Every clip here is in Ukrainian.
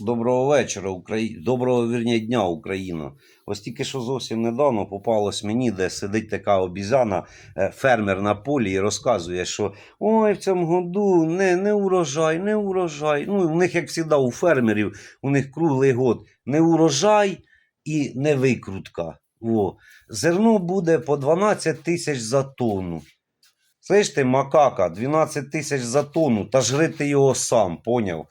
Доброго вечора, Украї... доброго вірні дня, Україна. Ось тільки що зовсім недавно попалось мені, де сидить така обізяна, е, фермер на полі і розказує, що ой, в цьому году не, не урожай, не урожай. Ну, у них, як завжди, у фермерів, у них круглий год не урожай і не викрутка. О. Зерно буде по 12 тисяч за тонну. Слиш ти, макака, 12 тисяч за тонну, та жри ти його сам, поняв?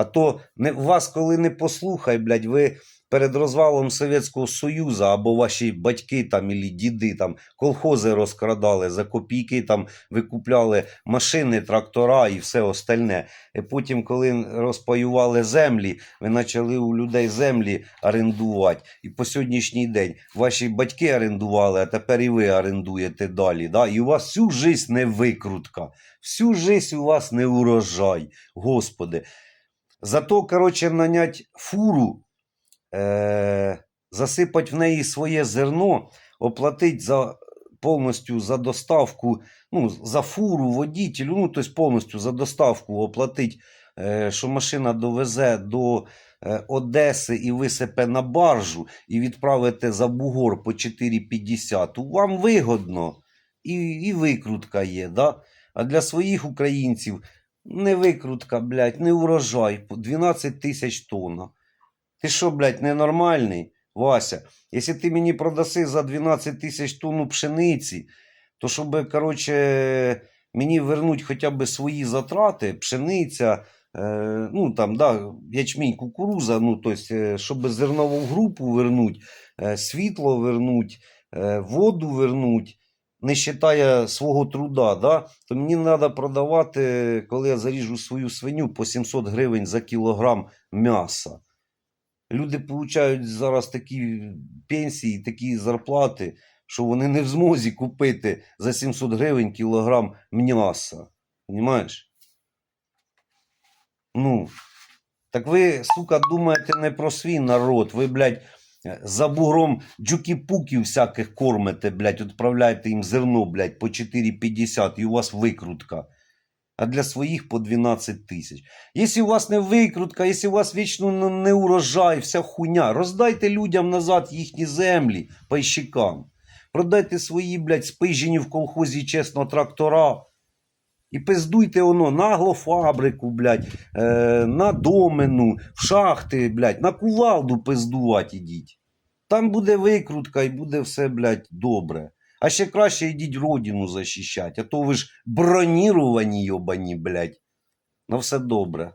А то не, вас, коли не послухай, блядь, ви перед розвалом Совєтського Союзу або ваші батьки там і діди там колхози розкрадали за копійки, там викупляли машини, трактора і все остальне. І потім, коли розпаювали землі, ви почали у людей землі орендувати. І по сьогоднішній день ваші батьки орендували, а тепер і ви орендуєте далі. Да? І у вас всю жизнь не викрутка, всю жизнь у вас не урожай. Господи. Зато, коротше, нанять фуру, е- засипати в неї своє зерно, оплатити за, повністю за доставку, ну, за фуру, водітелю, ну, тобто повністю за доставку оплатити, е- що машина довезе до е, Одеси і висипе на баржу, і відправите за бугор по 4,50, вам вигодно. І, і викрутка є. Да? А для своїх українців не викрутка, блядь, не урожай. 12 тисяч тонн. Ти що, блядь, ненормальний, Вася? Якщо ти мені продаси за 12 тисяч тонн пшениці, то щоб, коротше, мені вернуть хоча б свої затрати, пшениця, е, ну там, да, ячмінь, кукуруза, ну, тобто, щоб зернову групу вернуть, е, світло вернуть, е, воду вернуть, не вважає свого труда, да, то мені треба продавати, коли я заріжу свою свиню по 700 гривень за кілограм м'яса. Люди получають зараз такі пенсії, такі зарплати, що вони не в змозі купити за 700 гривень кілограм м'яса. Понімаєш? Ну, так ви, сука, думаєте не про свій народ. Ви, блядь, за бугром джукі-пуків всяких кормите, блядь, відправляєте їм зерно, блядь, по 4,50 і у вас викрутка. А для своїх по 12 тисяч. Якщо у вас не викрутка, якщо у вас вічно не урожай, вся хуйня, роздайте людям назад їхні землі пайщикам. Продайте свої, блядь, спижені в колхозі чесно трактора. І пиздуйте воно на аглофабрику, блядь, е, на домену, в шахти, блядь, на кувалду пиздувати ідіть. Там буде викрутка і буде все, блядь, добре. А ще краще йдіть родину захищати, а то ви ж броніровані, йобані, блядь. На все добре.